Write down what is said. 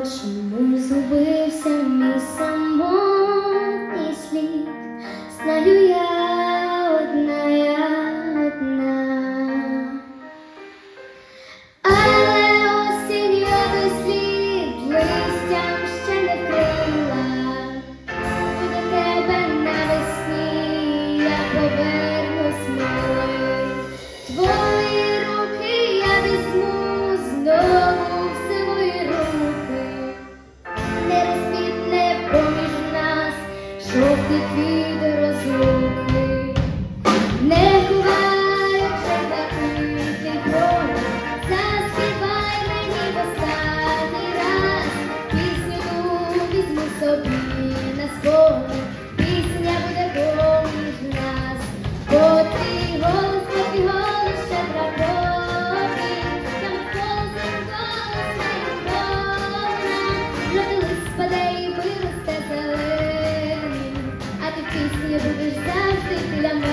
Чому зубився? мій самого. Заспівай мені останній раз, пісню візьму собі. Завжди для мене.